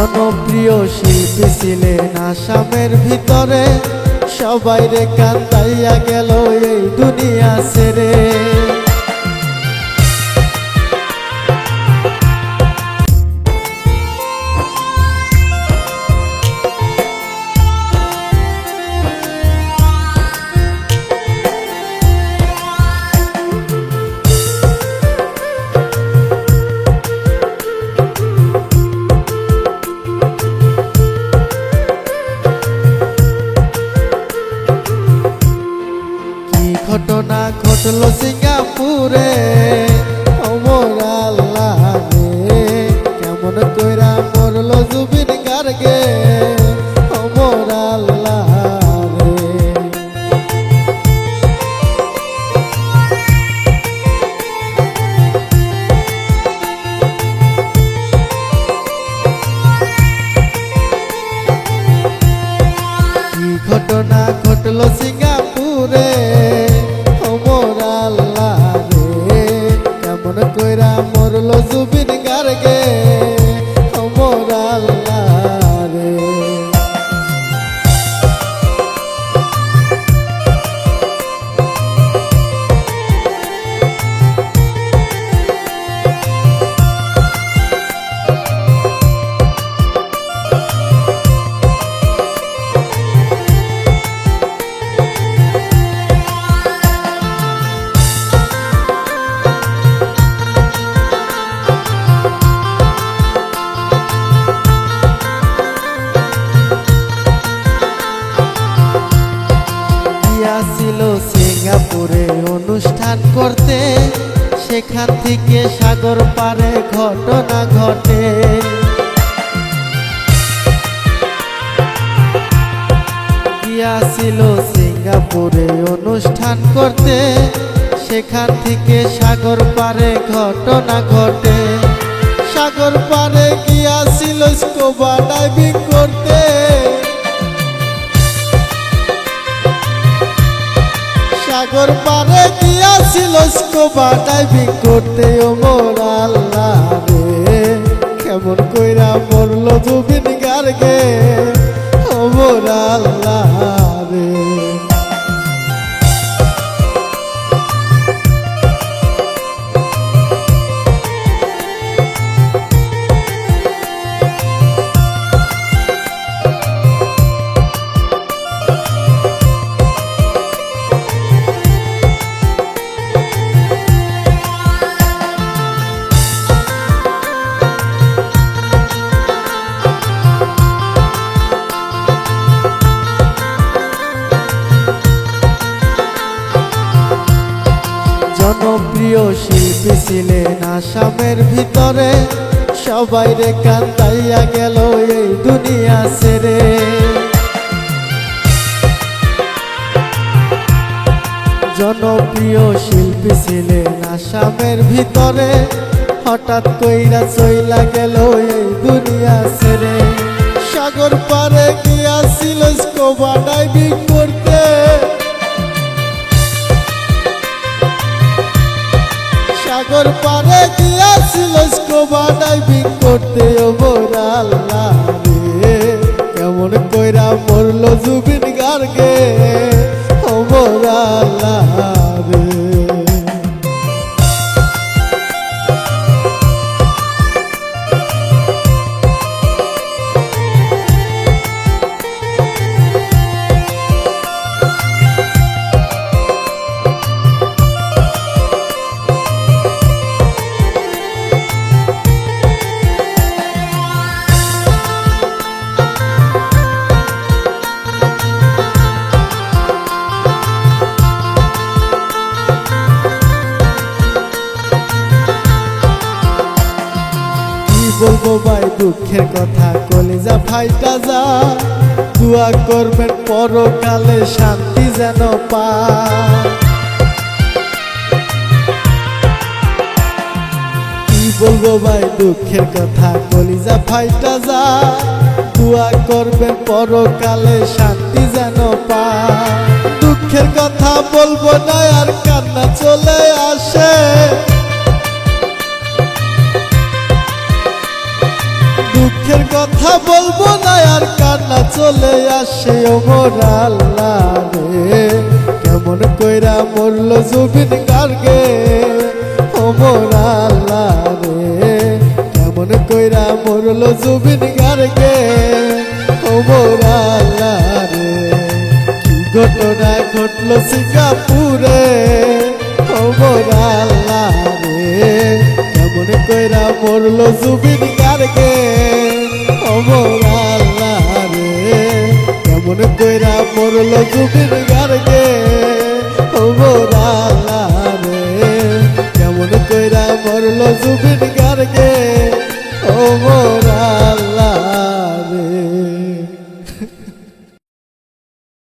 জনপ্রিয় শিল্পী ছিলেন আসামের ভিতরে। সবাই রে কান্দাইয়া গেল এই দুনিয়া ছেড়ে। ঘটলো সিঙ্গাপুরে। অমর আল্লাহ কেমন কইরা মরলো জুবিন অনুষ্ঠান করতে, সেখান থেকে সাগর পারে ঘটনা ঘটে। গিয়াছিল সিঙ্গাপুরে অনুষ্ঠান করতে, সেখান থেকে সাগর পারে ঘটনা ঘটে। সাগর পারে গিয়াছিল স্কুবা ডাইভিং করতে? সাগর পারে গিয়াছিল স্কুবা ডাইভিং করতে মোর আল্লাহ রে কেমন কইরা মরলো জুবিন গার্গে? মোর আল্লাহ জনপ্রিয় শিল্পী ছিলেন আসামের ভিতরে। সবাই রে কান্দাইয়া গেল এই দুনিয়া ছেড়ে। জনপ্রিয় শিল্পী ছিলেন আসামের ভিতরে। হঠাৎ কইরা চইলা গেল এই দুনিয়া ছেড়ে। সাগর পারে গিয়াছিল স্কোবা ডাইভিং করতে। সাগর পারে গিয়াছিল ডাইভিং করতে কেমন কইরা মরলো জুবিন গার্গে। দুঃখের কথা কলেজা ফাইটা যা। দোয়া করবেন পরকালে শান্তি যেন পা বলব ভাই, দুঃখের কথা কলিজা ফাইটা যা। দোয়া করবেন পরকালে শান্তি যেন পা দুঃখের কথা বলব না, আর কান্না চলে আসে। চলে আসে ওমর আল্লাহ রে। কেমন কইরা মরল জুবিন গার্গে? ওমর আল্লাহ রে। কেমন কইরা মরল জুবিন গার্গে? ওমর আল্লাহ রে। কি ঘটনা ঘটলো সিঙ্গাপুরে? ওমর আল্লাহ রে। কেমন কইরা মরলো জুবিন গার্গে? ওমর মরলো জুবিন গার্গে